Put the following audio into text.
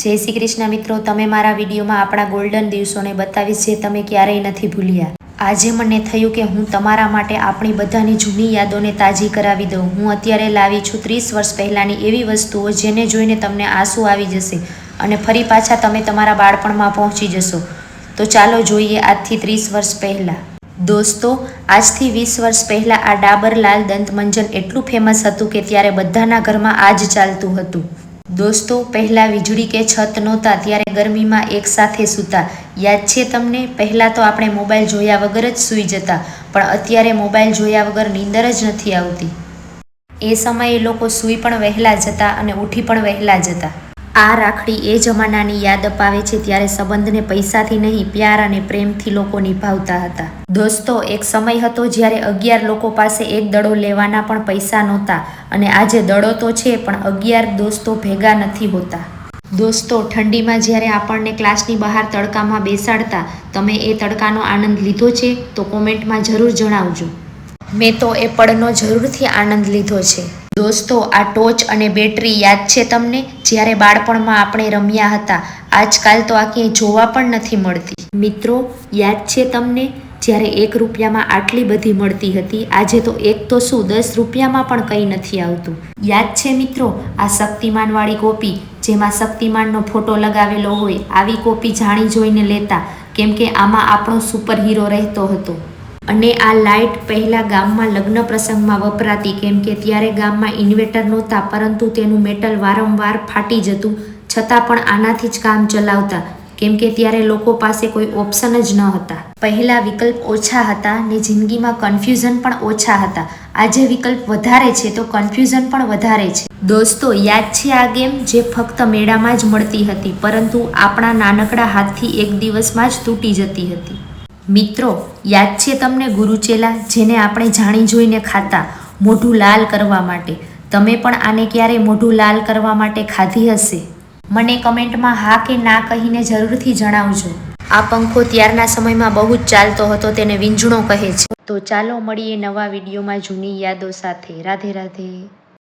જય શ્રી કૃષ્ણ મિત્રો, તમે મારા વિડીયોમાં આપણા ગોલ્ડન દિવસોને બતાવીશ જે તમે ક્યારેય નથી ભૂલ્યા. આજે મને થયું કે હું તમારા માટે આપણી બધાની જૂની યાદોને તાજી કરાવી દઉં. હું અત્યારે લાવી છું ત્રીસ વર્ષ પહેલાંની એવી વસ્તુઓ જેને જોઈને તમને આંસુ આવી જશે અને ફરી પાછા તમે તમારા બાળપણમાં પહોંચી જશો. તો ચાલો જોઈએ આજથી ત્રીસ વર્ષ પહેલાં. દોસ્તો, આજથી વીસ વર્ષ પહેલાં આ ડાબર લાલ દંતમંજન એટલું ફેમસ હતું કે ત્યારે બધાના ઘરમાં આ જ ચાલતું હતું. દોસ્તો, પહેલાં વીજળી કે છત નહોતા, ત્યારે ગરમીમાં એકસાથે સૂતા. યાદ છે તમને? પહેલાં તો આપણે મોબાઈલ જોયા વગર જ સૂઈ જતા, પણ અત્યારે મોબાઈલ જોયા વગર નીંદર જ નથી આવતી. એ સમયે લોકો સૂઈ પણ વહેલા જતા અને ઉઠી પણ વહેલા જતા. આ રાખડી એ જમાનાની યાદ અપાવે છે ત્યારે સંબંધને પૈસાથી નહીં, પ્યાર અને પ્રેમથી લોકો નિભાવતા હતા. દોસ્તો, એક સમય હતો જ્યારે અગિયાર લોકો પાસે એક દડો લેવાના પણ પૈસા નહોતા અને આજે દડો તો છે, પણ અગિયાર દોસ્તો ભેગા નથી હોતા. દોસ્તો, ઠંડીમાં જ્યારે આપણને ક્લાસની બહાર તડકામાં બેસાડતા, તમે એ તડકાનો આનંદ લીધો છે? તો કોમેન્ટમાં જરૂર જણાવજો. મેં તો એ પળનો જરૂરથી આનંદ લીધો છે. દોસ્તો, આ ટોચ અને બેટરી યાદ છે તમને? જ્યારે બાળપણમાં આપણે રમ્યા હતા, આજકાલ તો આ ક્યાંય જોવા પણ નથી મળતી. મિત્રો, યાદ છે તમને? જ્યારે એક રૂપિયામાં આટલી બધી મળતી હતી, આજે તો એક તો શું, દસ રૂપિયામાં પણ કંઈ નથી આવતું. યાદ છે મિત્રો? આ શક્તિમાનવાળી કોપી, જેમાં શક્તિમાનનો ફોટો લગાવેલો હોય, આવી કોપી જાણી જોઈને લેતા, કેમ કે આમાં આપણો સુપર હીરો રહેતો હતો. અને આ લાઇટ પહેલાં ગામમાં લગ્ન પ્રસંગમાં વપરાતી કેમ કે ત્યારે ગામમાં ઇન્વેટર નહોતા, પરંતુ તેનું મેટલ વારંવાર ફાટી જતું, છતાં પણ આનાથી જ કામ ચલાવતા, કેમ કે ત્યારે લોકો પાસે કોઈ ઓપ્શન જ ન હતા. પહેલાં વિકલ્પ ઓછા હતા ને જિંદગીમાં કન્ફ્યુઝન પણ ઓછા હતા. આજે વિકલ્પ વધારે છે તો કન્ફ્યુઝન પણ વધારે છે. દોસ્તો, યાદ છે આ ગેમ જે ફક્ત મેળામાં જ મળતી હતી, પરંતુ આપણા નાનકડા હાથથી એક દિવસમાં જ તૂટી જતી હતી? મિત્રો, યાદ છે તમને ગુરુચેલા જેને આપણે જાણી જોઈને ખાતા મોઢું લાલ કરવા માટે? તમે પણ આને ક્યારે મોઢું લાલ કરવા માટે ખાધી હશે? મને કમેન્ટમાં હા કે ના કહીને જરૂરથી જણાવજો. આ પંખો ત્યારના સમયમાં બહુ જ ચાલતો હતો, તેને વીંઝણો કહે છે. તો ચાલો મળીએ નવા વિડીયોમાં જૂની યાદો સાથે. રાધે રાધે.